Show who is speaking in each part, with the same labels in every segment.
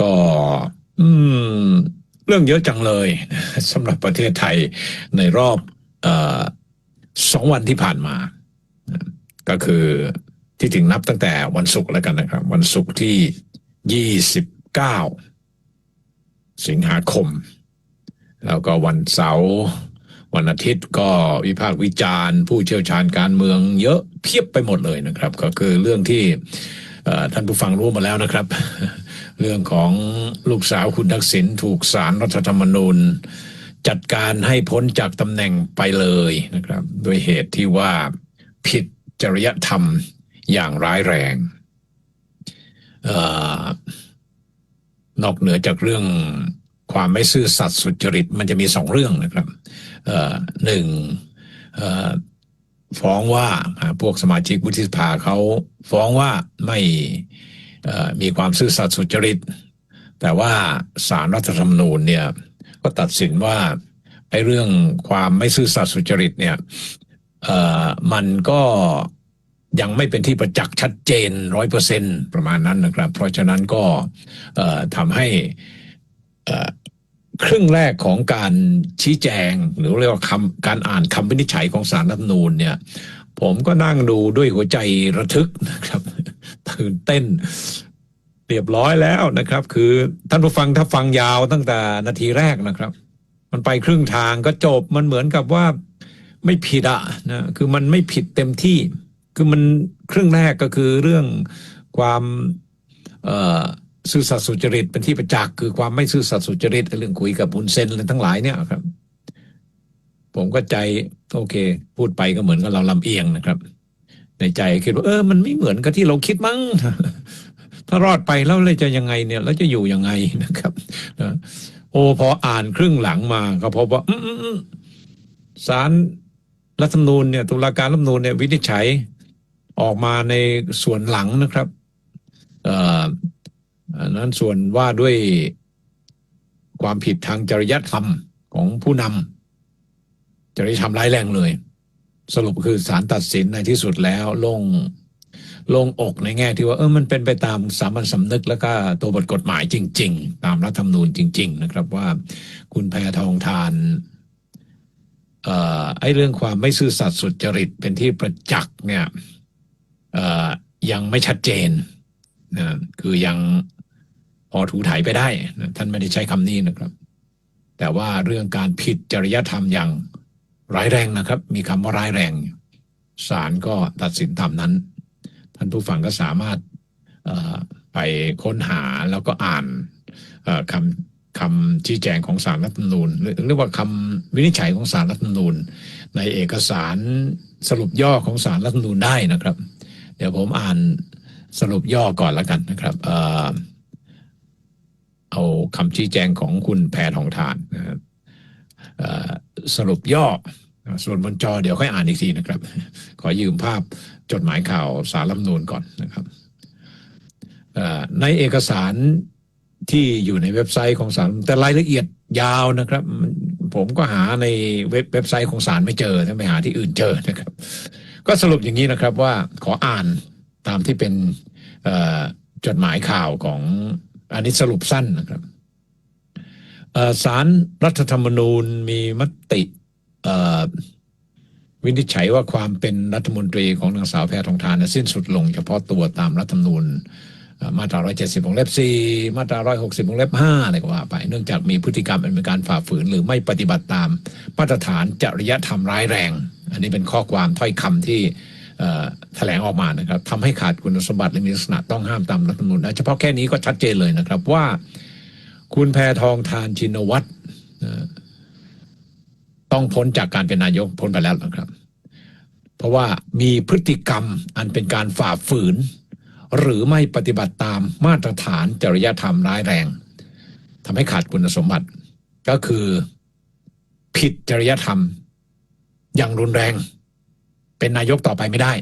Speaker 1: ก็ อืม เรื่องเยอะจังเลยสำหรับประเทศไทยในรอบอสองวันที่ผ่านมา ก็คือที่ถึงนับตั้งแต่วันศุกร์แล้วกันนะครับ วันศุกร์ที่ยี่สิบเก้าสิงหาคม แล้วก็วันเสาร์วันอาทิตย์ก็วิพากษ์วิจารณ์ ผู้เชี่ยวชาญการเมืองเยอะเพียบไปหมดเลยนะครับ ก็คือเรื่องที่ท่านผู้ฟังรู้มาแล้วนะครับ เรื่องของลูกสาวคุณทักษิณถูกสารรัฐธรรมนูญ จัดการให้พ้นจากตำแหน่งไปเลยนะครับโดยเหตุที่ว่าผิดจริยธรรมอย่างร้ายแรงออนอกเหนือจากเรื่องความไม่ซื่อสัตย์สุจริตมันจะมีสองเรื่องนะครับหนึ่งฟ้องว่าพวกสมาชิกวุฒิสภาเขาฟ้องว่าไม่ มีความซื่อสัตย์สุจริต แต่ว่าสารรัฐธรรมนูญเนี่ยก็ตัดสินว่าไอ้เรื่องความไม่ซื่อสัตย์สุจริตเนี่ยมันก็ยังไม่เป็นที่ประจักษ์ชัดเจนร้อยเปอร์เซ็นประมาณนั้นนะครับ เพราะฉะนั้นก็ทำให้ครึ่งแรกของการชี้แจง หรือเรียกว่าคำการอ่านคำวินิจฉัยของสารรัฐธรรมนูญเนี่ย ผมก็นั่งดูด้วยหัวใจระทึกนะครับ ตื่นเต้นเรียบร้อยแล้วนะครับ คือท่านผู้ฟังถ้าฟังยาวตั้งแต่นาทีแรกนะครับ มันไปครึ่งทางก็จบมันเหมือนกับว่าไม่ผิดอะนะคือมันไม่ผิดเต็มที่ คือมันครึ่งแรกก็คือเรื่องความซื่อสัตย์สุจริตเป็นที่ประจักษ์คือความไม่ซื่อสัตย์สุจริตเรื่องคุยกับบุญเซนอะไรทั้งหลายเนี่ยครับ ผมก็ใจโอเค พูดไปก็เหมือนกับเราลำเอียงนะครับ ในใจคิดว่าเออมันไม่เหมือนกับที่เราคิดมั้งถ้ารอดไปแล้วเลยจะยังไงเนี่ยแล้วจะอยู่ยังไงนะครับนะโอ้พออ่านครึ่งหลังมาก็พบว่าสารรัฐธรรมนูญเนี่ยตุลาการรัฐธรรมนูญเนี่ยวินิจฉัยออกมาในส่วนหลังนะครับเอ่ออันนั้นส่วนว่าด้วยความผิดทางจริยธรรมของผู้นำจริยธรรมร้ายแรงเลย สรุปคือศาลตัดสินในที่สุดแล้วลงลงอกในแง่ที่ว่าเออมันเป็นไปตามสามัญสำนึกแล้วก็ตัวบทกฎหมายจริง ๆ ตามรัฐธรรมนูญจริง ๆ นะครับว่าคุณแพทองทานเอ่อไอ้เรื่องความไม่ซื่อสัตย์สุจริตเป็นที่ประจักษ์เนี่ยเอ่อยังไม่ชัดเจนนะคือยังพอถูถ่ายไปได้นะท่านไม่ได้ใช้คำนี้นะครับ แต่ว่าเรื่องการผิดจริยธรรมอย่าง ร้ายแรงนะครับ มีคำว่าร้ายแรงศาลก็ตัดสินตามนั้น ท่านผู้ฟังก็สามารถไปค้นหาแล้วก็อ่านคำคำชี้แจงของสารรัฐธรรมนูญหรือเรียกว่าคำวินิจฉัยของสารรัฐธรรมนูญ ในเอกสารสรุปย่อของสารรัฐธรรมนูญได้นะครับ เดี๋ยวผมอ่านสรุปย่อก่อนแล้วกันนะครับเอาคำชี้แจงของคุณแพทองทานนะครับสรุปย่อ ส่วนบนจอเดี๋ยวค่อยอ่านอีกทีนะครับ ขอยืมภาพจดหมายข่าวสารรัฐมนูญก่อนนะครับในเอกสารที่อยู่ในเว็บไซต์ของศาลแต่รายละเอียดยาวนะครับ ผมก็หาในเว็บเว็บไซต์ของศาลไม่เจอถ้าไปหาที่อื่นเจอนะครับ ก็สรุปอย่างนี้นะครับว่าขออ่านตามที่เป็นจดหมายข่าวของอันนี้สรุปสั้นนะครับเอ่อศาลรัฐธรรมนูญมีมติ วินิจฉัยว่าความเป็นรัฐมนตรีของนางสาวแพทองทานสิ้นสุดลงเฉพาะตัวตามรัฐธรรมนูญมาตรา 170วงเล็บ 4 มาตรา 160วงเล็บ 5 อะไรก็ว่าไป เนื่องจากมีพฤติกรรมเป็นการฝ่าฝืน หรือไม่ปฏิบัติตามมาตรฐานจริยธรรมร้ายแรง อันนี้เป็นข้อความถ้อยคำที่แถลงออกมานะครับทำให้ขาดคุณสมบัติและมีลักษณะต้องห้ามตามรัฐธรรมนูญได้เฉพาะแค่นี้ก็ชัดเจนเลยนะครับว่า คุณแพทองทานชินวัตร ต้องพ้นจากการเป็นนายกพ้นไปแล้วนะครับ เพราะว่ามีพฤติกรรมอันเป็นการฝ่าฝืน หรือไม่ปฏิบัติตามมาตรฐานจริยธรรมร้ายแรงทำให้ขาดคุณสมบัติ ก็คือผิดจริยธรรม อย่างรุนแรง เป็นนายกต่อไปไม่ได้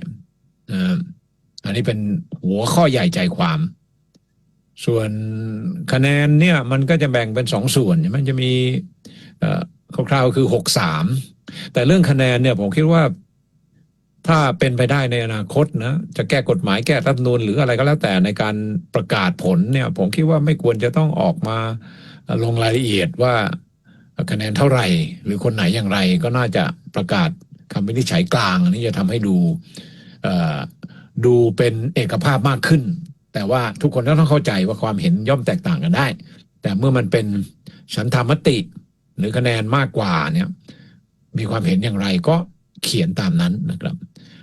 Speaker 1: อันนี้เป็นหัวข้อใหญ่ใจความ ส่วนคะแนนเนี่ย มันก็จะแบ่งเป็นสองส่วนมันจะมี คร่าวๆคือหกสามแต่เรื่องคะแนนเนี่ยผมคิดว่าถ้าเป็นไปได้ในอนาคตนะจะแก้กฎหมายแก้รัฐมนูญหรืออะไรก็แล้วแต่ในการประกาศผลเนี่ย ผมคิดว่าไม่ควรจะต้องออกมาลงรายละเอียดว่าคะแนนเท่าไหร่ หรือคนไหนอย่างไรก็น่าจะประกาศคำวินิจฉัยกลางนนี้จะทำให้ดูดูเป็นเอกภาพมากขึ้น แต่ว่าทุกคนก็ต้องเข้าใจว่าความเห็นย่อมแตกต่างกันได้ แต่เมื่อมันเป็นฉันทามติ หรือคะแนนมากกว่าเนี่ย มีความเห็นอย่างไรก็เขียนตามนั้นนะครับ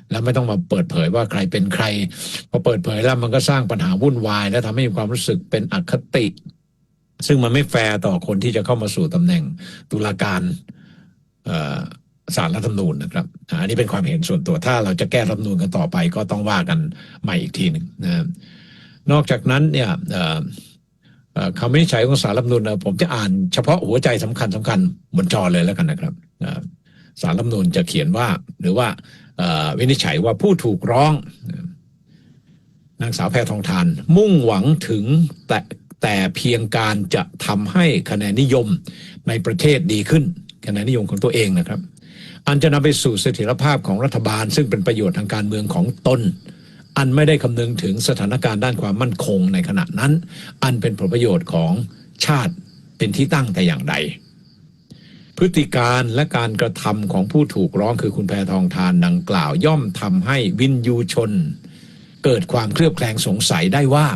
Speaker 1: แล้วไม่ต้องมาเปิดเผยว่าใครเป็นใครพอเปิดเผยแล้วมันก็สร้างปัญหาวุ่นวาย และทำให้มีความรู้สึกเป็นอคติ ซึ่งมันไม่แฟร์ต่อคนที่จะเข้ามาสู่ตำแหน่งตุลาการเอ่อศาลรัฐธรรมนูญนะครับ อันนี้เป็นความเห็นส่วนตัว ถ้าเราจะแก้รัฐธรรมนูญกันต่อไปก็ต้องว่ากันใหม่อีกทีหนึ่งนะนอกจากนั้นเนี่ย คำวินิจฉัยของศาลรัฐมนูญนะผมจะอ่านเฉพาะหัวใจสำคัญสำคัญบนจอเลยแล้วกันนะครับอ่าศาลรัฐมนูญจะเขียนว่า หรือว่าวินิจฉัยว่าผู้ถูกร้องนางสาวแพทองทาน มุ่งหวังถึงแต่แต่เพียงการจะทำให้คะแนนนิยมในประเทศดีขึ้นคะแนนนิยมของตัวเองนะครับ อันจะนำไปสู่เสถียรภาพของรัฐบาล ซึ่งเป็นประโยชน์ทางการเมืองของตน อันไม่ได้คำนึงถึงสถานการณ์ด้านความมั่นคงในขณะนั้น อันเป็นผลประโยชน์ของชาติเป็นที่ตั้งแต่อย่างใด พฤติการและการกระทำของผู้ถูกร้องคือคุณแพทองทานดังกล่าว ย่อมทำให้วินยูชน เกิดความเคลือบแคลงสงสัยได้ว่า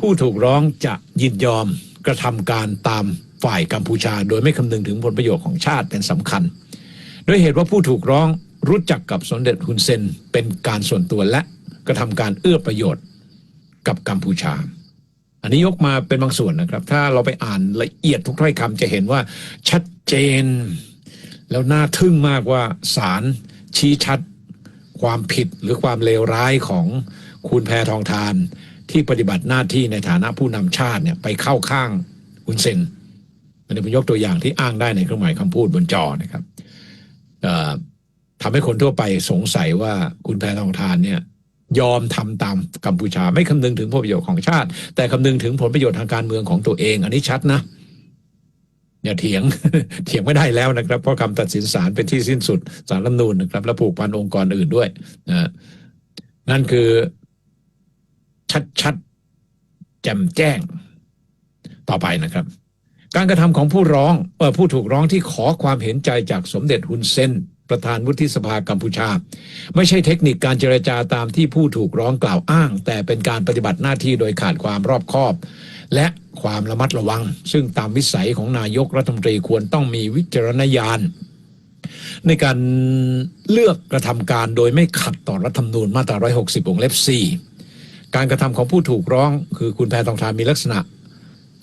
Speaker 1: ผู้ถูกร้องจะยินยอมกระทำการตามฝ่ายกัมพูชา โดยไม่คำนึงถึงผลประโยชน์ของชาติเป็นสำคัญโดยเหตุว่าผู้ถูกร้องรู้จักกับสมเด็จฮุนเซนเป็นการส่วนตัวและ กระทำการเอื้อประโยชน์กับกัมพูชา อันนี้ยกมาเป็นบางส่วนนะครับ ถ้าเราไปอ่านละเอียดทุกถ้อยคำจะเห็นว่าชัดเจน แล้วน่าทึ่งมากว่าศาลชี้ชัดความผิดหรือความเลวร้ายของคุณแพทองทาน ที่ปฏิบัติหน้าที่ในฐานะผู้นำชาติเนี่ยไปเข้าข้างคุณเซนอันนี้ผมยกตัวอย่างที่อ้างได้ในเครื่องหมายคำพูดบนจอนะครับทำให้คนทั่วไปสงสัยว่าคุณแพทองทานเนี่ย ยอมทำตามกัมพูชา ไม่คำนึงถึงผลประโยชน์ของชาติ แต่คำนึงถึงผลประโยชน์ทางการเมืองของตัวเอง อันนี้ชัดนะอย่าเถียงเถียงไม่ได้แล้วนะครับ เพราะคำตัดสินศาลเป็นที่สิ้นสุดสารรัฐมนูญนะครับ และผูกพันองค์กรอื่นด้วยนะนั่นคือชัดชัดแจ่มแจ้งต่อไปนะครับ การกระทำของผู้ร้องเออผู้ถูกร้องที่ขอความเห็นใจจากสมเด็จฮุนเซน ประธานวุฒิสภากัมพูชา ไม่ใช่เทคนิคการเจรจาตามที่ผู้ถูกร้องกล่าวอ้าง แต่เป็นการปฏิบัติหน้าที่โดยขาดความรอบคอบ และความระมัดระวัง ซึ่งตามวิสัยของนายกรัฐมนตรีควรต้องมีวิจารณญาณ ในการเลือกกระทำการโดยไม่ขัดต่อรัฐธรรมนูญมาตรา 160วงเล็บ 4 การกระทำของผู้ถูกร้อง คือคุณแพทองทานมีลักษณะ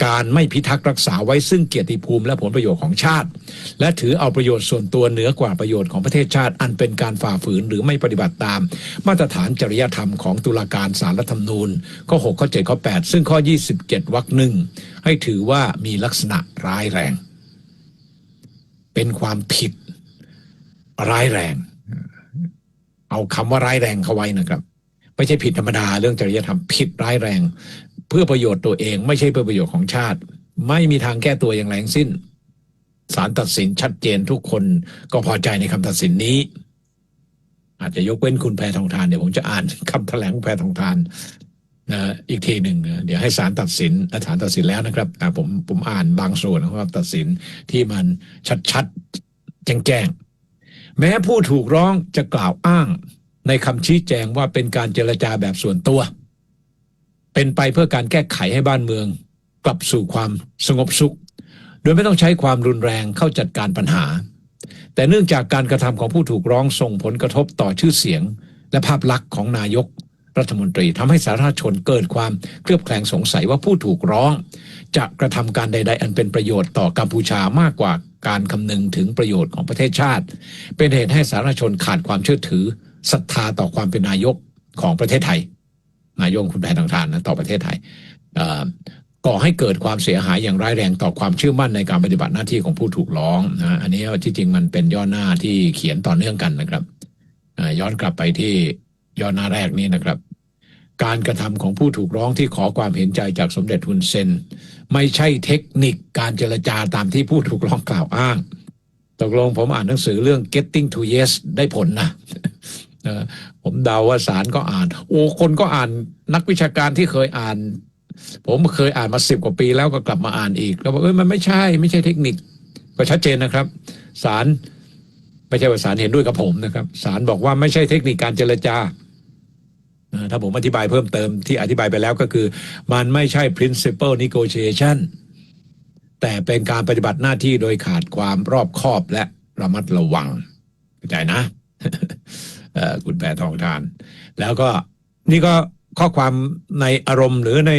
Speaker 1: การไม่พิทักษ์รักษาไว้ซึ่งเกียรติภูมิและผลประโยชน์ของชาติ และถือเอาประโยชน์ส่วนตัวเหนือกว่าประโยชน์ของประเทศชาติ อันเป็นการฝ่าฝืนหรือไม่ปฏิบัติตาม มาตรฐานจริยธรรมของตุลาการศาลรัฐธรรมนูญข้อ6ข้อ7ข้อ8ซึ่งข้อ 27วรรคหนึ่งให้ถือว่ามีลักษณะร้ายแรง เป็นความผิด ร้ายแรง เอาคำว่าร้ายแรงเข้าไว้นะครับไม่ใช่ผิดธรรมดาเรื่องจริยธรรมผิดร้ายแรง เพื่อประโยชน์ตัวเอง ไม่ใช่เพื่อประโยชน์ของชาติ ไม่มีทางแก้ตัวอย่างแรงสิ้นศาลตัดสินชัดเจนทุกคนก็พอใจในคำตัดสินนี้ อาจจะยกเว้นคุณแพทองทานเดี๋ยวผมจะอ่านคำแถลงของแพทองทานนะอีกทีหนึ่งเดี๋ยวให้ศาลตัดสินและศาลตัดสินแล้วนะครับอ่ผมผมอ่านบางส่วนของคำตัดสินที่มันชัดๆแจ้งๆแม้ผู้ถูกร้องจะกล่าวอ้างในคำชี้แจงว่าเป็นการเจรจาแบบส่วนตัว เป็นไปเพื่อการแก้ไขให้บ้านเมือง กลับสู่ความสงบสุข โดยไม่ต้องใช้ความรุนแรงเข้าจัดการปัญหา แต่เนื่องจากการกระทำของผู้ถูกร้องส่งผลกระทบต่อชื่อเสียง และภาพลักษณ์ของนายกรัฐมนตรีทำให้สาธารณชนเกิดความเคลือบแคลงสงสัยว่าผู้ถูกร้อง จะกระทำการใด ๆ อันเป็นประโยชน์ต่อกัมพูชามากกว่าการคำนึงถึงประโยชน์ของประเทศชาติ เป็นเหตุให้สาธารณชนขาดความเชื่อถือศรัทธาต่อความเป็นนายกของประเทศไทย นายกคุณแพทองทานนะต่อประเทศไทยก่อให้เกิดความเสียหายอย่างร้ายแรงต่อความเชื่อมั่นในการปฏิบัติหน้าที่ของผู้ถูกร้องนะอันนี้ที่จริงมันเป็นย่อหน้าที่เขียนต่อเนื่องกันนะครับย้อนกลับไปที่ย่อหน้าแรกนี้นะครับ การกระทำของผู้ถูกร้องที่ขอความเห็นใจจากสมเด็จฮุนเซนไม่ใช่เทคนิคการเจรจาตามที่ผู้ถูกร้องกล่าวอ้าง ตกลงผมอ่านหนังสือเรื่อง getting to yes ได้ผลนะ เออผมเดาว่าศาลก็อ่าน โอ้คนก็อ่านนักวิชาการที่เคยอ่าน ผมเคยอ่านมาสิบกว่าปีแล้วก็กลับมาอ่านอีก แล้วบอกเอ้ยมันไม่ใช่ ไม่ใช่เทคนิค ก็ชัดเจนนะครับศาลไม่ใช่ว่าศาลเห็นด้วยกับผมนะครับศาลบอกว่าไม่ใช่เทคนิคการเจรจาถ้าผมอธิบายเพิ่มเติมที่อธิบายไปแล้วก็คือ มันไม่ใช่ principle negotiation แต่เป็นการปฏิบัติหน้าที่โดยขาดความรอบคอบและระมัดระวังเข้าใจนะ คุณแพทองทาน แล้วก็นี่ก็ข้อความในอารมณ์หรือใน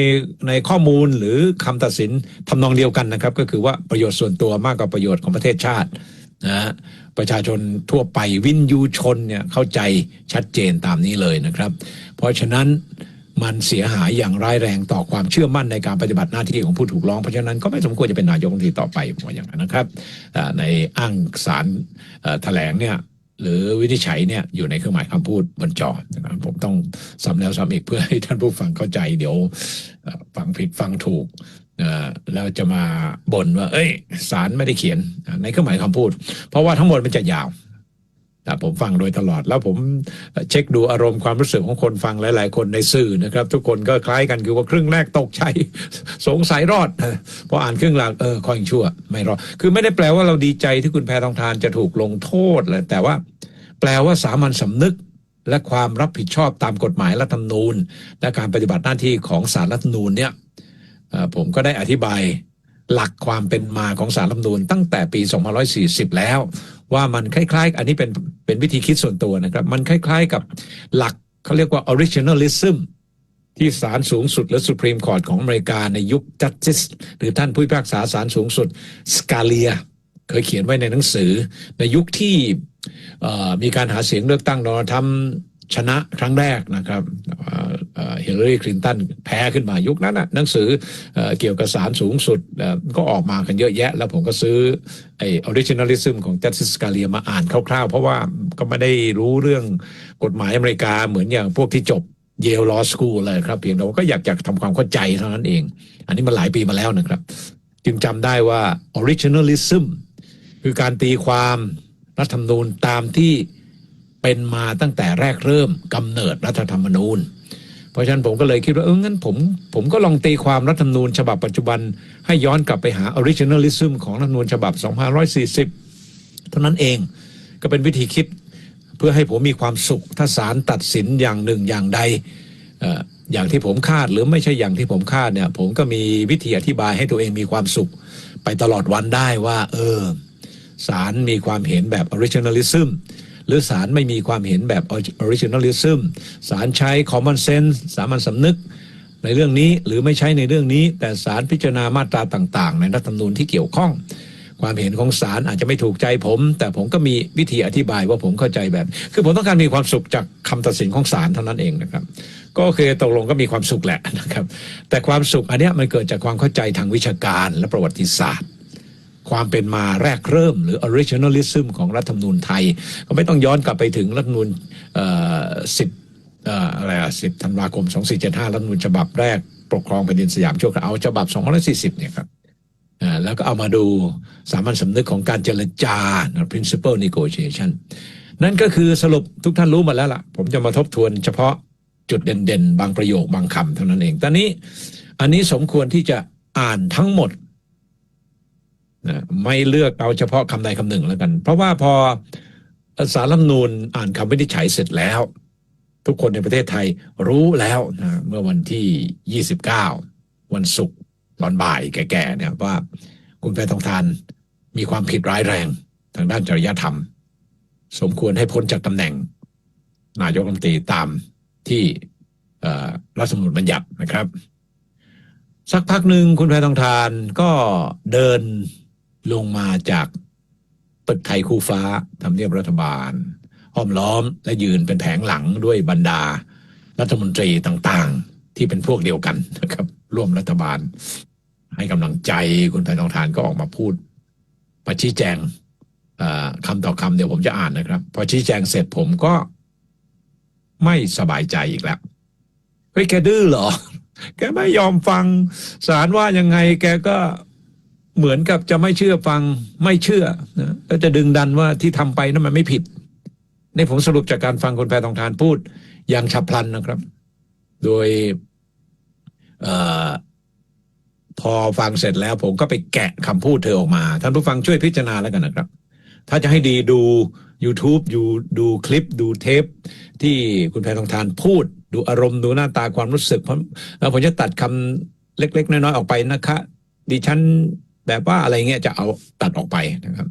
Speaker 1: ในข้อมูลหรือคำตัดสินทำนองเดียวกันนะครับ ก็คือว่าประโยชน์ส่วนตัวมากกว่าประโยชน์ของประเทศชาตินะประชาชนทั่วไปวินยูชนเนี่ยเข้าใจชัดเจนตามนี้เลยนะครับ เพราะฉะนั้นมันเสียหายอย่างร้ายแรงต่อความเชื่อมั่นในการปฏิบัติหน้าที่ของผู้ถูกร้อง เพราะฉะนั้นก็ไม่สมควรจะเป็นนายกรัฐมนตรีต่อไปผมว่าอย่างนั้นนะครับในอ้างสารแถลงเนี่ย หรือวินิจฉัยเนี่ยอยู่ในเครื่องหมายคำพูดบนจอนะครับผมต้องซ้ำแล้วซ้ำอีกเพื่อให้ท่านผู้ฟังเข้าใจ เดี๋ยวฟังผิดฟังถูกแล้วจะมาบ่นว่า เอ้ยสารไม่ได้เขียนในเครื่องหมายคำพูด เพราะว่าทั้งหมดมันจะยาวแต่ผมฟังโดยตลอดแล้วผมเช็คดูอารมณ์ความรู้สึกของคนฟังหลาย ๆ คนในสื่อนะครับ ทุกคนก็คล้ายกันคือว่าครึ่งแรกตกใจสงสัยรอดพออ่านครึ่งหลังเออคอยชั่ว ไม่รอดคือไม่ได้แปลว่าเราดีใจที่คุณแพทองทานจะถูกลงโทษแหละแต่ว่า แปลว่าสามัญสำนึกและความรับผิดชอบตามกฎหมายรัฐธรรมนูญ และการปฏิบัติหน้าที่ของสารรัฐธรรมนูญเนี่ยผมก็ได้อธิบายหลักความเป็นมาของสารรัฐธรรมนูญตั้งแต่ปี 2540 แล้ว ว่ามันคล้ายๆ อันนี้เป็นเป็นวิธีคิดส่วนตัวนะครับ มันคล้ายๆ กับหลักเขาเรียกว่า originalism ที่ศาลสูงสุดและ Supreme Court ของอเมริกาในยุค Justice หรือท่านผู้พิพากษาศาลสูงสุดสกาเลีย เคยเขียนไว้ในหนังสือ ในยุคที่มีการหาเสียงเลือกตั้งโดนัลด์ทรัมป์ชนะครั้งแรกนะครับเฮเลอรี่คลินตันแพ้ขึ้นมายุคนั้นนะหนังสือเอ่อเกี่ยวกับศาลสูงสุดก็ออกมากันเยอะแยะ แล้วผมก็ซื้อไอ้ originalism ของ Justice Scalia มาอ่านคร่าวๆ เพราะว่าก็ไม่ได้รู้เรื่องกฎหมายอเมริกาเหมือนอย่างพวกที่จบ Yale Law School เลยครับ เพียงแต่ว่าก็อยากจะทำความเข้าใจเท่านั้นเอง อันนี้มันหลายปีมาแล้วนะครับ จึงจำได้ว่า originalism คือการตีความรัฐธรรมนูญตามที่เป็นมาตั้งแต่แรกเริ่มกำเนิดรัฐธรรมนูญ เพราะฉะนั้นผมก็เลยคิดว่าเอองั้นผมผมก็ลองตีความรัฐธรรมนูญฉบับปัจจุบัน ให้ย้อนกลับไปหา originalism ของรัฐธรรมนูญฉบับ 2540 เท่านั้นเองก็เป็นวิธีคิดเพื่อให้ผมมีความสุข ถ้าศาลตัดสินอย่างหนึ่งอย่างใดอย่างที่ผมคาดหรือไม่ใช่อย่างที่ผมคาดเนี่ย ผมก็มีวิธีอธิบายให้ตัวเองมีความสุข ไปตลอดวันได้ว่า เออ ศาลมีความเห็นแบบ originalism หรือศาลไม่มีความเห็นแบบ originalism ศาลใช้ common sense สามัญสำนึกในเรื่องนี้หรือไม่ใช้ในเรื่องนี้ แต่ศาลพิจารณามาตราต่างๆ ในรัฐธรรมนูญที่เกี่ยวข้อง ความเห็นของศาลอาจจะไม่ถูกใจผม แต่ผมก็มีวิธีอธิบายว่าผมเข้าใจแบบ คือผมต้องการมีความสุขจากคำตัดสินของศาลเท่านั้นเองนะครับ ก็โอเคตกลงก็มีความสุขแหละนะครับ แต่ความสุขอันเนี้ยมันเกิดจากความเข้าใจทางวิชาการและประวัติศาสตร์ ความเป็นมาแรกเริ่ม หรือ originalism ของรัฐธรรมนูญไทย ก็ไม่ต้องย้อนกลับไปถึงรัฐธรรมนูญสิบอะไรอะสิบธันวาคม 2475 รัฐธรรมนูญฉบับแรกปกครองแผ่นดินสยามชั่วคราวเอาฉบับ 240 เนี่ยครับแล้วก็เอามาดูสามัญสำนึกของการเจรจา principle negotiation นั่นก็คือสรุปทุกท่านรู้มาแล้วล่ะ ผมจะมาทบทวนเฉพาะจุดเด่นๆ บางประโยคบางคำเท่านั้นเอง ตอนนี้อันนี้สมควรที่จะอ่านทั้งหมด ไม่เลือกเอาเฉพาะคำใดคำหนึ่งแล้วกัน เพราะว่าพอสารรัฐมนูญอ่านคำวินิจฉัยเสร็จแล้ว ทุกคนในประเทศไทยรู้แล้วนะเมื่อวันที่ 29 วันศุกร์ตอนบ่ายแก่ๆเนี่ยว่าคุณแพทองทานมีความผิดร้ายแรงทางด้านจริยธรรม สมควรให้พ้นจากตำแหน่ง นายกรัฐมนตรีตามที่รัฐธรรมนูญบัญญัตินะครับ สักพักหนึ่งคุณแพทองทานก็เดิน ลงมาจากตึกไทยคู่ฟ้าทำเนียบรัฐบาลห้อมล้อมและยืนเป็นแผงหลังด้วยบรรดา รัฐมนตรีต่างๆ ที่เป็นพวกเดียวกันนะครับ ร่วมรัฐบาล ให้กำลังใจคุณแพทองทานก็ออกมาพูดมาชี้แจงคำต่อคำเดี๋ยวผมจะอ่านนะครับ พอชี้แจงเสร็จผมก็ไม่สบายใจอีกแล้วเฮ้ยแกดื้อเหรอ แกไม่ยอมฟังศาลว่ายังไงแกก็ เหมือนกับจะไม่เชื่อฟังไม่เชื่อนะก็จะดึงดันว่าที่ทำไปนั้น มันไม่ผิดนี่ผมสรุปจากการฟังคุณแพทองทานพูด อย่างฉับพลันนะครับ โดยอพอฟังเสร็จแล้วผมก็ไปแกะคำพูดเธอออกมา ท่านผู้ฟังช่วยพิจารณาแล้วกันนะครับ ถ้าจะให้ดีดู YouTube อยู่ดูคลิปดูเทป ที่คุณแพทองทานพูด ดูอารมณ์ดูหน้าตาความรู้สึกเพราะแล้วผมจะตัดคำเล็ก ๆ น้อย ๆ ออกไปนะคะ ดิฉัน แบบว่าอะไรเงี้ยจะเอาตัดออกไปนะครับ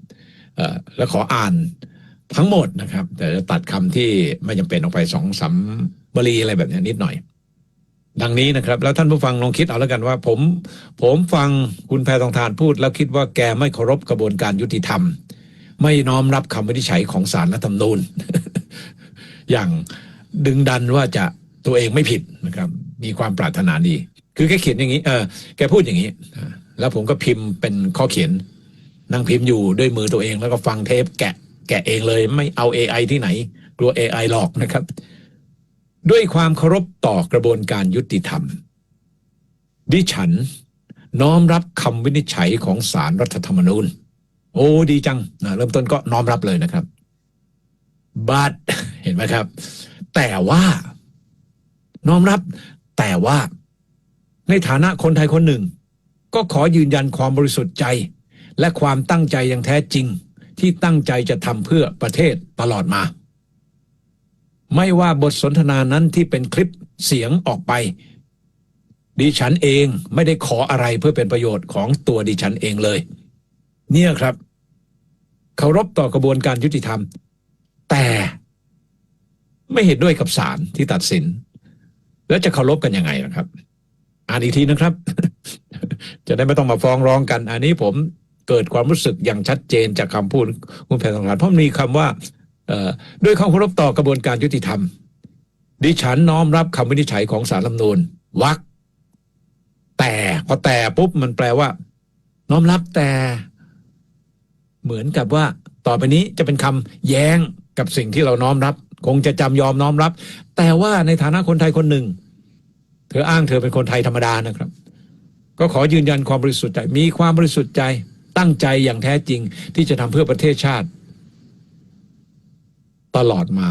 Speaker 1: แล้วขออ่านทั้งหมดนะครับ แต่จะตัดคำที่ไม่จำเป็นออกไปสองสามบรีอะไรแบบนี้นิดหน่อย ดังนี้นะครับ แล้วท่านผู้ฟังลองคิดเอาแล้วกันว่า ผมผมฟังคุณแพทองทานพูด แล้วคิดว่าแกไม่เคารพกระบวนการยุติธรรม ไม่น้อมรับคำวินิจฉัยของศาลรัฐธรรมนูญอย่างดึงดันว่าจะตัวเองไม่ผิดนะครับ มีความปรารถนาดี คือแกเขียนอย่างนี้เออแกพูดอย่างนี้ แล้วผมก็พิมพ์เป็นข้อเขียน นั่งพิมพ์อยู่ด้วยมือตัวเอง แล้วก็ฟังเทปแกะ แกะเองเลยไม่เอา AI ที่ไหน กลัว AI หลอกนะครับ ด้วยความเคารพต่อกระบวนการยุติธรรม ดิฉันน้อมรับคำวินิจฉัยของศาลรัฐธรรมนูญ โอ้ดีจังนะเริ่มต้นก็น้อมรับเลยนะครับบัตเห็นไหมครับ แต่ว่า น้อมรับ แต่ว่า ในฐานะคนไทยคนหนึ่ง ก็ขอยืนยันความบริสุทธิ์ใจ และความตั้งใจอย่างแท้จริง ที่ตั้งใจจะทำเพื่อประเทศตลอดมา ไม่ว่าบทสนทนานั้นที่เป็นคลิปเสียงออกไป ดิฉันเองไม่ได้ขออะไรเพื่อเป็นประโยชน์ของตัวดิฉันเองเลย เนี่ยครับเคารพต่อกระบวนการยุติธรรม แต่ไม่เห็นด้วยกับศาลที่ตัดสิน แล้วจะเคารพกันยังไงล่ะครับ อ่านอีกทีนะครับ จะได้ไม่ต้องมาฟ้องร้องกัน อันนี้ผมเกิดความรู้สึกอย่างชัดเจนจากคำพูดคุณแพทองทานเพราะมีคำว่าเอด้วยความเคารพต่อกระบวนการยุติธรรม ดิฉันน้อมรับคำวินิจฉัยของศาลรัฐธรรมนูญวักแต่พอแต่ปุ๊บมันแปลว่า น้อมรับแต่ เหมือนกับว่า ต่อไปนี้จะเป็นคำแย้งกับสิ่งที่เราน้อมรับ คงจะจำยอมน้อมรับ แต่ว่าในฐานะคนไทยคนหนึ่ง เธออ้างเธอเป็นคนไทยธรรมดานะครับ ก็ขอยืนยันความบริสุทธิ์ใจมีความบริสุทธิ์ใจตั้งใจอย่างแท้จริงที่จะทำเพื่อประเทศชาติ ตลอดมา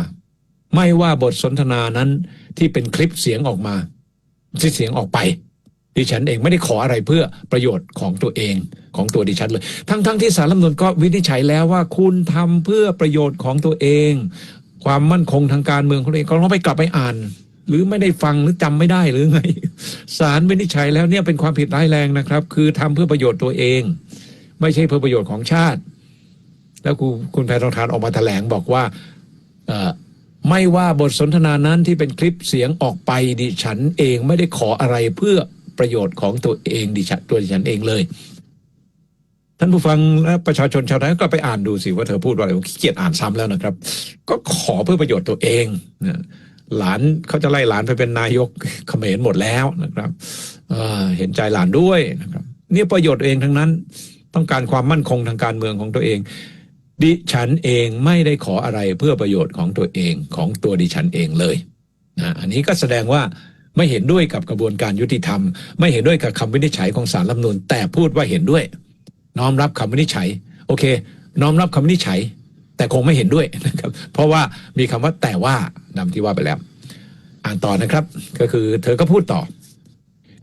Speaker 1: ไม่ว่าบทสนทนานั้นที่เป็นคลิปเสียงออกมาที่เสียงออกไป ดิฉันเองไม่ได้ขออะไรเพื่อประโยชน์ของตัวเองของตัวดิฉันเลย ทั้งๆทที่สารรัฐมนูญก็วินิจฉัยแล้วว่าคุณทำเพื่อประโยชน์ของตัวเอง ความมั่นคงทางการเมืองของตัวเองก็ลองไปกลับไปอ่าน หรือไม่ได้ฟังหรือจำไม่ได้หรือไงศาลวินิจฉัยแล้วเนี่ยเป็นความผิดร้ายแรงนะครับ คือทำเพื่อประโยชน์ตัวเอง ไม่ใช่เพื่อประโยชน์ของชาติ แล้วคุณคุณแพทองทานออกมาแถลงบอกว่าเออไม่ว่าบทสนทนานั้นที่เป็นคลิปเสียงออกไปดิฉันเองไม่ได้ขออะไรเพื่อประโยชน์ของตัวเองดิฉันตัวดิฉันเองเลย ท่านผู้ฟังและประชาชนชาวไทยก็ไปอ่านดูสิว่าเธอพูดว่าอะไรผมขี้เกียจอ่านซ้ำแล้วนะครับ ก็ขอเพื่อประโยชน์ตัวเองนะ หลานเขาจะไล่หลานไปเป็นนายกเขมรหมดแล้วนะครับเเห็นใจหลานด้วยนะครับเนี่ยประโยชน์เองทั้งนั้น ต้องการความมั่นคงทางการเมืองของตัวเอง ดิฉันเองไม่ได้ขออะไรเพื่อประโยชน์ของตัวเองของตัวดิฉันเองเลยนะอันนี้ก็แสดงว่าไม่เห็นด้วยกับกระบวนการยุติธรรม ไม่เห็นด้วยกับคำวินิจฉัยของศาลรัฐมนูญแต่พูดว่าเห็นด้วย น้อมรับคำวินิจฉัย โอเค น้อมรับคำวินิจฉัย แต่คงไม่เห็นด้วยนะครับเพราะว่ามีคำว่าแต่ว่า นำที่ว่าไปแล้ว อ่านต่อนะครับ ก็คือเธอก็พูดต่อ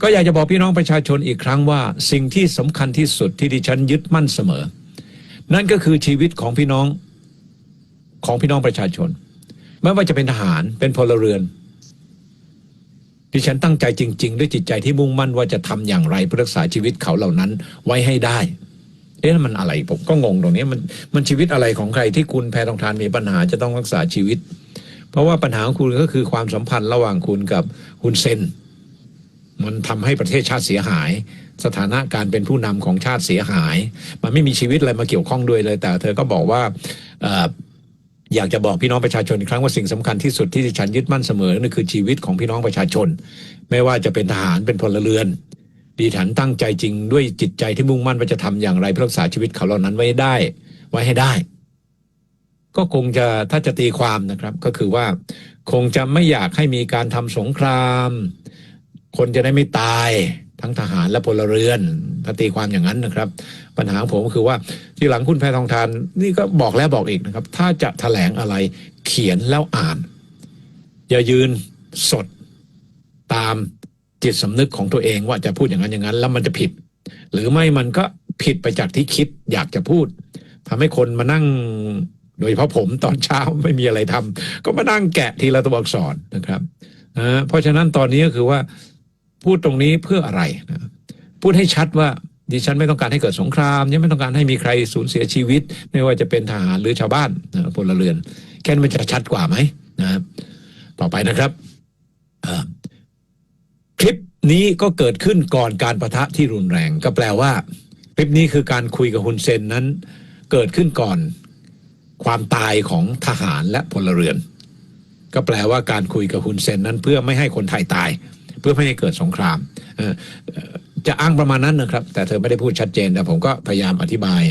Speaker 1: ก็อยากจะบอกพี่น้องประชาชนอีกครั้งว่า สิ่งที่สำคัญที่สุดที่ดิฉันยึดมั่นเสมอ นั่นก็คือชีวิตของพี่น้องของพี่น้องประชาชน ไม่ว่าจะเป็นทหารเป็นพลเรือนดิฉันตั้งใจจริง ๆ ด้วยจิตใจที่มุ่งมั่นว่าจะทำอย่างไรเพื่อรักษาชีวิตเขาเหล่านั้นไว้ให้ได้ เอ๊ะมันอะไรผมก็งงตรงนี้มันมันชีวิตอะไรของใครที่คุณแพรทองทานมีปัญหาจะต้องรักษาชีวิต เพราะว่าปัญหาของคุณก็คือความสัมพันธ์ระหว่างคุณกับคุณเซนมันทำให้ประเทศชาติเสียหาย สถานะการเป็นผู้นำของชาติเสียหาย มันไม่มีชีวิตอะไรมาเกี่ยวข้องด้วยเลย แต่เธอก็บอกว่าอยากจะบอกพี่น้องประชาชนอีกครั้งว่าสิ่งสำคัญที่สุดที่ฉันยึดมั่นเสมอนั่นคือชีวิตของพี่น้องประชาชน ไม่ว่าจะเป็นทหารเป็นพลเรือนดิฉันตั้งใจจริงด้วยจิตใจที่มุ่งมั่นว่าจะทำอย่างไรเพื่อรักษาชีวิตเขาเหล่านั้นไว้ได้ ไว้ให้ได้ ก็คงจะถ้าจะตีความนะครับ ก็คือว่าคงจะไม่อยากให้มีการทำสงคราม คนจะได้ไม่ตายทั้งทหารและพลเรือน ถ้าตีความอย่างนั้นนะครับ ปัญหาของผมก็คือว่าที่หลังคุณแพทองทาน นี่ก็บอกแล้วบอกอีกนะครับ ถ้าจะแถลงอะไรเขียนแล้วอ่าน อย่ายืนสดตามจิตสำนึกของตัวเองว่าจะพูดอย่างนั้นอย่างนั้น แล้วมันจะผิด หรือไม่มันก็ผิดไปจากที่คิดอยากจะพูดทำให้คนมานั่ง โดยเฉพาะผมตอนเช้าไม่มีอะไรทำก็มานั่งแกะทีละตัวอักษรนะครับเพราะฉะนั้นตอนนี้ก็คือว่าพูดตรงนี้เพื่ออะไรนะพูดให้ชัดว่าดิฉันไม่ต้องการให้เกิดสงครามยังไม่ต้องการให้มีใครสูญเสียชีวิต ไม่ว่าจะเป็นทหารหรือชาวบ้านนะพลเรือน แค่นั้นมันจะชัดกว่าไหมนะต่อไปนะครับคลิปนี้ก็เกิดขึ้นก่อนการประทะที่รุนแรง ก็แปลว่า คลิปนี้คือการคุยกับฮุนเซนนั้น เกิดขึ้นก่อน ความตายของทหารและพลเรือน ก็แปลว่าการคุยกับฮุนเซนนั้นเพื่อไม่ให้คนไทยตาย เพื่อไม่ให้เกิดสงครามจะอ้างประมาณนั้นนะครับ แต่เธอไม่ได้พูดชัดเจนแต่ผมก็พยายามอธิบาย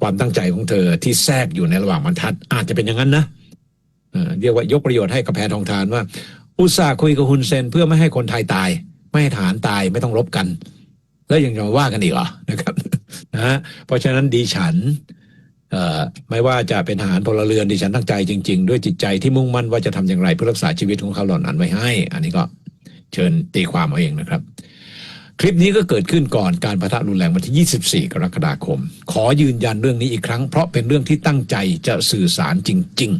Speaker 1: ความตั้งใจของเธอที่แทรกอยู่ในระหว่างบรรทัด อาจจะเป็นอย่างนั้นนะเรียกว่ายกประโยชน์ให้กับแพทองทานว่า อุตส่าห์คุยกับฮุนเซนเพื่อไม่ให้คนไทยตาย ไม่ให้ทหารตายไม่ต้องรบกัน แล้วยังจะว่ากันอีกเหรอนะครับนะเพราะฉะนั้นดีฉันเไม่ว่าจะเป็นทหารพลเรือนดิฉันตั้งใจจริง ๆ ด้วยจิตใจที่มุ่งมั่นว่าจะทำอย่างไรเพื่อรักษาชีวิตของเขาเหล่านั้นไว้ให้ อันนี้ก็เชิญตีความเอาเองนะครับ คลิปนี้ก็เกิดขึ้นก่อนการประทะรุนแรงวันที่ 24 กรกฎาคม ขอยืนยันเรื่องนี้อีกครั้ง เพราะเป็นเรื่องที่ตั้งใจจะสื่อสารจริง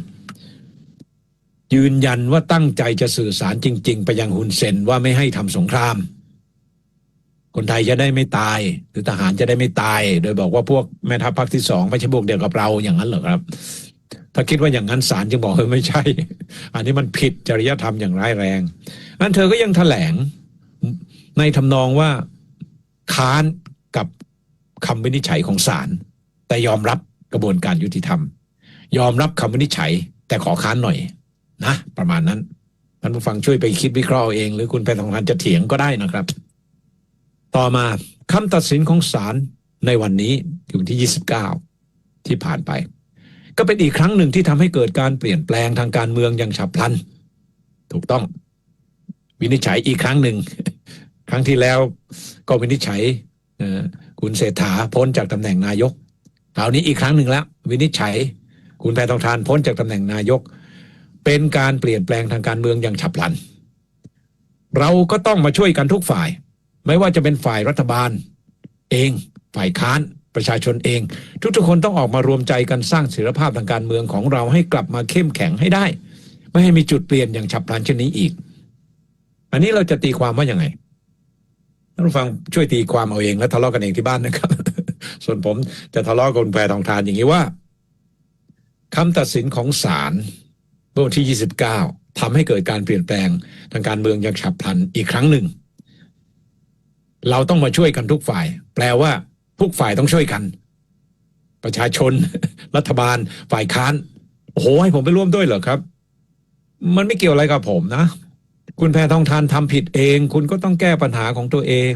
Speaker 1: ๆ ยืนยันว่าตั้งใจจะสื่อสารจริง ๆ ไปยังฮุนเซนว่าไม่ให้ทำสงคราม คนไทยจะได้ไม่ตาย หรือทหารจะได้ไม่ตาย โดยบอกว่าพวกแม่ทัพภาคที่สองไม่ใช่พวกเดียวกับเราอย่างนั้นเหรอครับ ถ้าคิดว่าอย่างนั้นศาลจึงบอกเฮ้ยไม่ใช่ อันนี้มันผิดจริยธรรมอย่างร้ายแรงอันเธอก็ยังแถลงในทำนองว่าค้านกับคำวินิจฉัยของศาลแต่ยอมรับกระบวนการยุติธรรม ยอมรับคำวินิจฉัย แต่ขอค้านหน่อยนะประมาณนั้นท่านผู้ฟังช่วยไปคิดวิเคราะห์เอาเองหรือคุณแพทองทานจะเถียงก็ได้นะครับ ต่อมาคำตัดสินของศาลในวันนี้ที่วันที่ 29 ที่ผ่านไป ก็เป็นอีกครั้งหนึ่งที่ทำให้เกิดการเปลี่ยนแปลงทางการเมืองอย่างฉับพลัน ถูกต้อง วินิจฉัยอีกครั้งหนึ่ง ครั้งที่แล้วก็วินิจฉัยคุณเศรษฐาพ้นจากตำแหน่งนายกคราวนี้อีกครั้งหนึ่งแล้ว วินิจฉัย คุณแพทองทานพ้นจากตำแหน่งนายก เป็นการเปลี่ยนแปลงทางการเมืองอย่างฉับพลัน เราก็ต้องมาช่วยกันทุกฝ่าย ไม่ว่าจะเป็นฝ่ายรัฐบาล เอง ฝ่ายค้านประชาชนเอง ทุกๆคนต้องออกมารวมใจกันสร้างเสถียรภาพทางการเมืองของเราให้กลับมาเข้มแข็งให้ได้ ไม่ให้มีจุดเปลี่ยนอย่างฉับพลันเช่นนี้อีก อันนี้เราจะตีความว่าอยังไงท่านผู้ฟังช่วยตีความเอาเองและทะเลาะกันเองที่บ้านนะครับ ส่วนผมจะทะเลาะกับคุณแพรทองทานอย่างนี้ว่าคำตัดสินของศาลเมื่อวันที่ 29ทำให้เกิดการเปลี่ยนแปลงทางการเมืองอย่างฉับพลันอีกครั้งหนึ่ง เราต้องมาช่วยกันทุกฝ่าย แปลว่า ทุกฝ่ายต้องช่วยกัน ประชาชน รัฐบาล ฝ่ายค้านโอ้โหให้ผมไปร่วมด้วยเหรอครับ มันไม่เกี่ยวอะไรกับผมนะ คุณแพทองทานทำผิดเอง คุณก็ต้องแก้ปัญหาของตัวเอง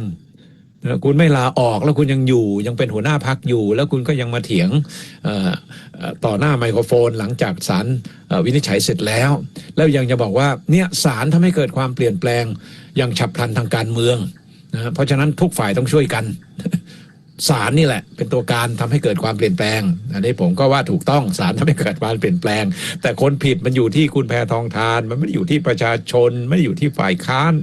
Speaker 1: คุณไม่ลาออกแล้วคุณยังอยู่ยังเป็นหัวหน้าพักอยู่ แล้วคุณก็ยังมาเถียงต่อหน้าไมโครโฟนหลังจากศาลวินิจฉัยเสร็จแล้ว แล้วยังจะบอกว่าเนี่ยศาลทำให้เกิดความเปลี่ยนแปลงอย่างฉับพลันทางการเมือง นะเพราะฉะนั้นทุกฝ่ายต้องช่วยกันศาลนี่แหละ เป็นตัวการทำให้เกิดความเปลี่ยนแปลง อันนี้ผมก็ว่าถูกต้องศาลทำให้เกิดความเปลี่ยนแปลง แต่คนผิดมันอยู่ที่คุณแพทองทาน มันไม่ได้อยู่ที่ประชาชน ไม่ได้อยู่ที่ฝ่ายค้าน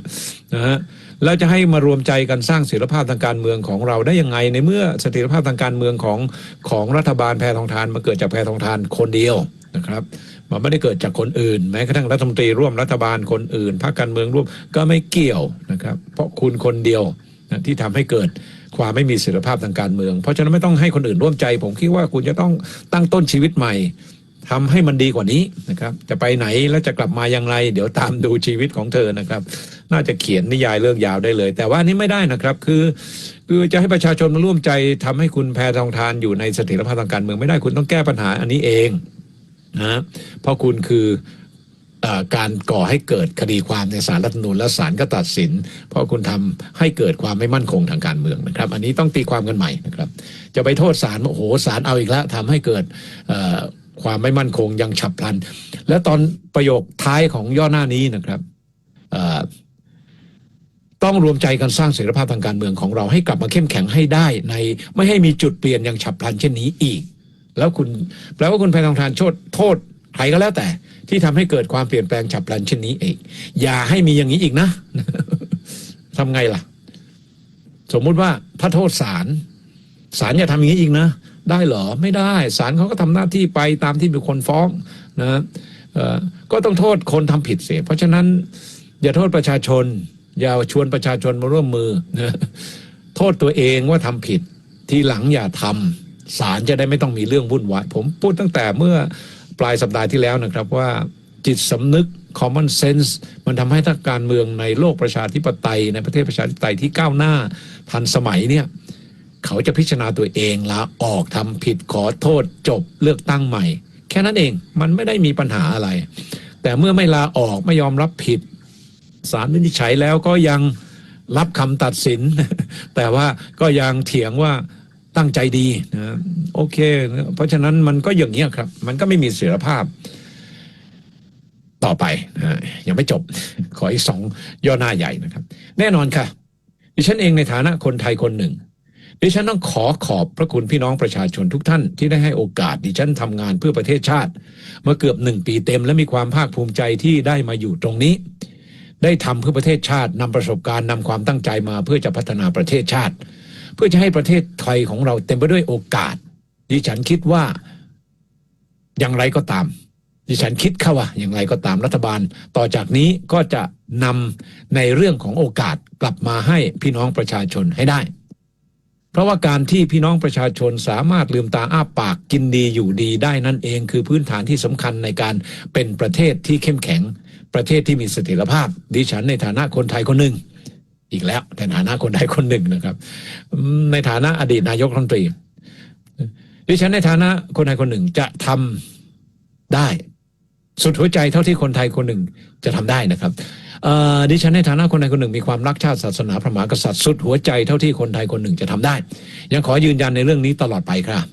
Speaker 1: นะฮะแล้วจะให้มารวมใจกันสร้างเสถียรภาพทางการเมืองของเราได้ยังไงในเมื่อเสถียรภาพทางการเมืองของของรัฐบาลแพทองทานมาเกิดจากแพทองทานคนเดียวนะครับ มันไม่ได้เกิดจากคนอื่น แม้กระทั่งรัฐมนตรีร่วมรัฐบาลคนอื่นพรรคการเมืองร่วมก็ไม่เกี่ยวนะครับ เพราะคุณคนเดียวนะที่ทำให้เกิดความไม่มีเสถียรภาพทางการเมือง เพราะฉะนั้นไม่ต้องให้คนอื่นร่วมใจ ผมคิดว่าคุณจะต้องตั้งต้นชีวิตใหม่ทำให้มันดีกว่านี้นะครับ จะไปไหนแล้วจะกลับมาอย่างไร เดี๋ยวตามดูชีวิตของเธอนะครับ น่าจะเขียนนิยายเรื่องยาวได้เลย แต่ว่านี้ไม่ได้นะครับคือ คือจะให้ประชาชนมาร่วมใจทำให้คุณแพทองทานอยู่ในเสถียรภาพทางการเมืองไม่ได้คุณต้องแก้ปัญหาอันนี้เอง นะเพราะคุณคืออการก่อให้เกิดคดีความในศาลรัฐธรรมนูญและศาลก็ตัดสิน เพราะคุณทำให้เกิดความไม่มั่นคงทางการเมืองนะครับ อันนี้ต้องตีความกันใหม่นะครับ จะไปโทษศาลโอ้โหศาลเอาอีกแล้วทำให้เกิดความไม่มั่นคงยังฉับพลัน และตอนประโยคท้ายของย่อหน้านี้นะครับต้องรวมใจกันสร้างเสรีภาพทางการเมืองของเราให้กลับมาเข้มแข็งให้ได้ในไม่ให้มีจุดเปลี่ยนอย่างฉับพลันเช่นนี้อีก แล้วคุณแปลว่าคุณแพทองทานโทษโทษใครก็แล้วแต่ ที่ทำให้เกิดความเปลี่ยนแปลงฉับพลันเช่นนี้เอง อย่าให้มีอย่างนี้อีกนะทำไงล่ะ สมมุติว่าถ้าโทษศาลศาลอย่าทำอย่างนี้อีกนะ ได้เหรอไม่ได้ศาลเขาก็ทำหน้าที่ไปตามที่มีคนฟ้องนะเออก็ต้องโทษคนทำผิดเสีย เพราะฉะนั้นอย่าโทษประชาชน อย่าชวนประชาชนมาร่วมมือนะโทษตัวเองว่าทำผิด ทีหลังอย่าทำ ศาลจะได้ไม่ต้องมีเรื่องวุ่นวายผมพูดตั้งแต่เมื่อปลายสัปดาห์ที่แล้วนะครับว่าจิตสำนึก common sense มันทำให้ทักการเมืองในโลกประชาธิปไตย ในประเทศประชาธิปไตยที่ก้าวหน้าทันสมัยเนี่ยเขาจะพิจารณาตัวเองลาออกทำผิดขอโทษจบเลือกตั้งใหม่ แค่นั้นเองมันไม่ได้มีปัญหาอะไร แต่เมื่อไม่ลาออกไม่ยอมรับผิดศาลวินิจฉัยแล้วก็ยังรับคำตัดสิน แต่ว่าก็ยังเถียงว่า ตั้งใจดีนะโอเคเพราะฉะนั้นมันก็อย่างนี้ยครับ มันก็ไม่มีเสรีภาพต่อไปนะยังไม่จบ ขออีกสองย่อหน้าใหญ่นะครับ แน่นอนค่ะ ดิฉันเองในฐานะคนไทยคนหนึ่ง ดิฉันต้องขอขอบพระคุณพี่น้องประชาชนทุกท่าน ที่ได้ให้โอกาสดิฉันทำงานเพื่อประเทศชาติมื่อเกือบหนึ่งปีเต็ม และมีความภาคภูมิใจที่ได้มาอยู่ตรงนี้ ได้ทำเพื่อประเทศชาตินำประสบการณ์นำความตั้งใจมาเพื่อจะพัฒนาประเทศชาติ เพื่อจะให้ประเทศไทยของเราเต็มไปด้วยโอกาส ดิฉันคิดว่าอย่างไรก็ตาม ดิฉันคิดค่ะว่าอย่างไรก็ตามรัฐบาล ต่อจากนี้ก็จะนำในเรื่องของโอกาสกลับมาให้พี่น้องประชาชนให้ได้ เพราะว่าการที่พี่น้องประชาชนสามารถลืมตาอ้าปากกินดีอยู่ดีได้นั่นเอง คือพื้นฐานที่สำคัญในการเป็นประเทศที่เข้มแข็ง ประเทศที่มีเสถียรภาพ ดิฉันในฐานะคนไทยคนหนึ่ง อีกแล้วในฐานะคนไทยคนหนึ่งนะครับ ในฐานะอดีตนายกรัฐมนตรีดิฉันในฐานะคนไทยคนหนึ่งจะทำได้ สุดหัวใจเท่าที่คนไทยคนหนึ่งจะทำได้นะครับดิฉันในฐานะคนไทยคนหนึ่งมีความรักชาติศาสนาพระมหากษัตริย์สุดหัวใจเท่าที่คนไทยคนหนึ่งจะทำได้ ยังขอยืนยันในเรื่องนี้ตลอดไปครับ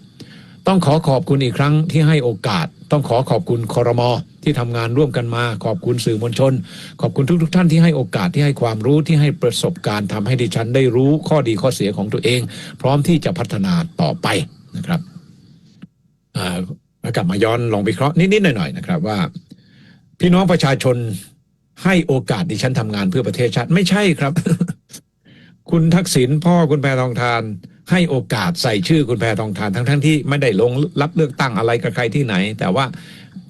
Speaker 1: ต้องขอขอบคุณอีกครั้งที่ให้โอกาส ต้องขอขอบคุณคอรมอที่ทำงานร่วมกันมา ขอบคุณสื่อมวลชน ขอบคุณทุกๆทท่านที่ให้โอกาสที่ให้ความรู้ที่ให้ประสบการณ์ทำให้ดิฉันได้รู้ข้อดีข้อเสียของตัวเอง พร้อมที่จะพัฒนาต่อไปนะครับกลับมาย้อนลองวิเคราะห์นิดๆหน่อยๆนะครับว่า พี่น้องประชาชนให้โอกาสดิฉันทำงานเพื่อประเทศชาติไม่ใช่ครับ คุณทักษิณพ่อคุณแพทองทาน ให้โอกาสใส่ชื่อคุณแพทองทานทั้งทั้งๆที่ไม่ได้ลงรับเลือกตั้งอะไรกับใครที่ไหน แต่ว่า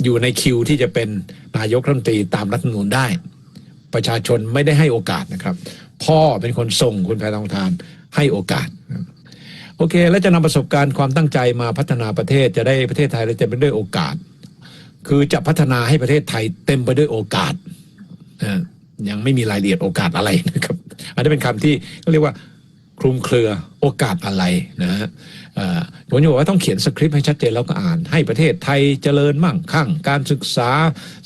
Speaker 1: อยู่ในคิวที่จะเป็นนายกรัฐมนตรีตามรัฐธรรมนูญได้ ประชาชนไม่ได้ให้โอกาสนะครับ พ่อเป็นคนส่งคุณแพทองทานให้โอกาสโอเค แล้วจะนำประสบการณ์ความตั้งใจมาพัฒนาประเทศจะได้ประเทศไทยเราจะเป็นด้วยโอกาส คือจะพัฒนาให้ประเทศไทยเต็มไปด้วยโอกาสยังไม่มีรายละเอียดโอกาสอะไรนะครับ อันนี้เป็นคำที่เรียกว่า คลุมเครือโอกาสอะไรนะฮะผมจะบอกว่าต้องเขียนสคริปต์ให้ชัดเจนแล้วก็อ่าน ให้ประเทศไทยเจริญมั่งคั่ง การศึกษา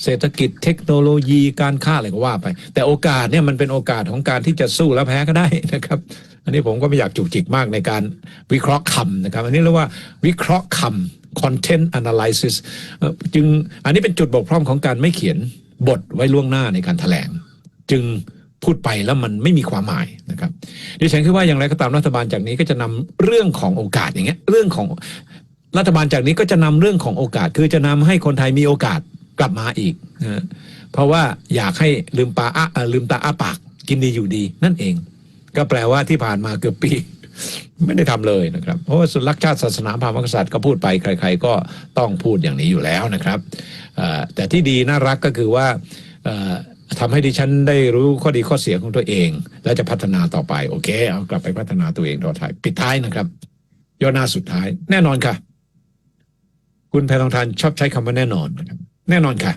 Speaker 1: เศรษฐกิจเทคโนโลยีการค้าอะไรก็ว่าไป แต่โอกาสเนี่ยมันเป็นโอกาสของการที่จะสู้แล้วแพ้ก็ได้นะครับ อันนี้ผมก็ไม่อยากจุกจิกมากในการวิเคราะห์คำนะครับ อันนี้เรียกว่าวิเคราะห์คำ content analysis จึงอันนี้เป็นจุดบกพร่องของการไม่เขียนบทไว้ล่วงหน้าในการแถลง จึง พูดไปแล้วมันไม่มีความหมายนะครับดิฉันคิดว่าอย่างไรก็ตามรัฐบาลจากนี้ก็จะนำเรื่องของโอกาสอย่างเงี้ยเรื่องของรัฐบาลจากนี้ก็จะนำเรื่องของโอกาส คือจะนำให้คนไทยมีโอกาสกลับมาอีกนะเพราะว่าอยากให้ลืมปาอ้าเอ่อลืมตาอ้าปากกินดีอยู่ดีนั่นเอง ก็แปลว่าที่ผ่านมาเกือบปี ไม่ได้ทำเลยนะครับ เพราะว่าสุรักชาติศาสนาพระมหากษัตริย์ก็พูดไปใคร ๆ ก็ต้องพูดอย่างนี้อยู่แล้วนะครับแต่ที่ดีน่ารักก็คือว่า ทำให้ดิฉันได้รู้ข้อดีข้อเสียของตัวเอง และจะพัฒนาต่อไป โอเค เอากลับไปพัฒนาตัวเองต่อท้ายปิดท้ายนะครับย่อหน้าสุดท้าย แน่นอนค่ะ คุณแพทองทานชอบใช้คำว่าแน่นอนนะครับแน่นอนค่ะ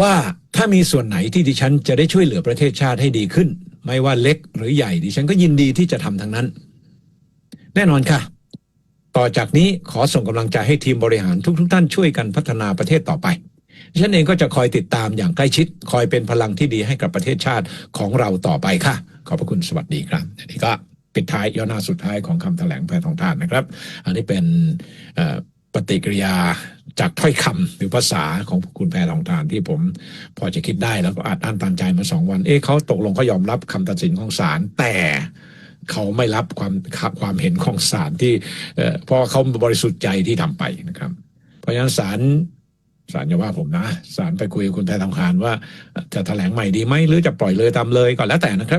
Speaker 1: ว่าถ้ามีส่วนไหนที่ดิฉันจะได้ช่วยเหลือประเทศชาติให้ดีขึ้น ไม่ว่าเล็กหรือใหญ่ ดิฉันก็ยินดีที่จะทำทั้งนั้น แน่นอนค่ะ ต่อจากนี้ขอส่งกำลังใจให้ทีมบริหารทุกๆทท่านช่วยกันพัฒนาประเทศต่อไป ฉันเองก็จะคอยติดตามอย่างใกล้ชิด คอยเป็นพลังที่ดีให้กับประเทศชาติของเราต่อไปค่ะ ขอบพระคุณสวัสดีครับอันนี้ก็ปิดท้ายย่อหน้าสุดท้ายของคำแถลงแพทองทานนะครับ อันนี้เป็นปฏิกิริยาจากถ้อยคำหรือภาษาของคุณแพทองทานที่ผมพอจะคิดได้แล้วก็อัดอั้นตันใจมาสองวัน เอ๊ะเขาตกลงเขายอมรับคำตัดสินของศาลแต่เขาไม่รับความความเห็นของศาลที่เอ่อเพราะเขาบริสุทธิ์ใจที่ทำไปนะครับ เพราะฉะนั้นศาล ศาลอย่าว่าผมนะศาลไปคุยกับคุณแพทองคานว่าจะแถลงใหม่ดีไหมหรือจะปล่อยเลยตามเลยก็แล้วแต่นะครับ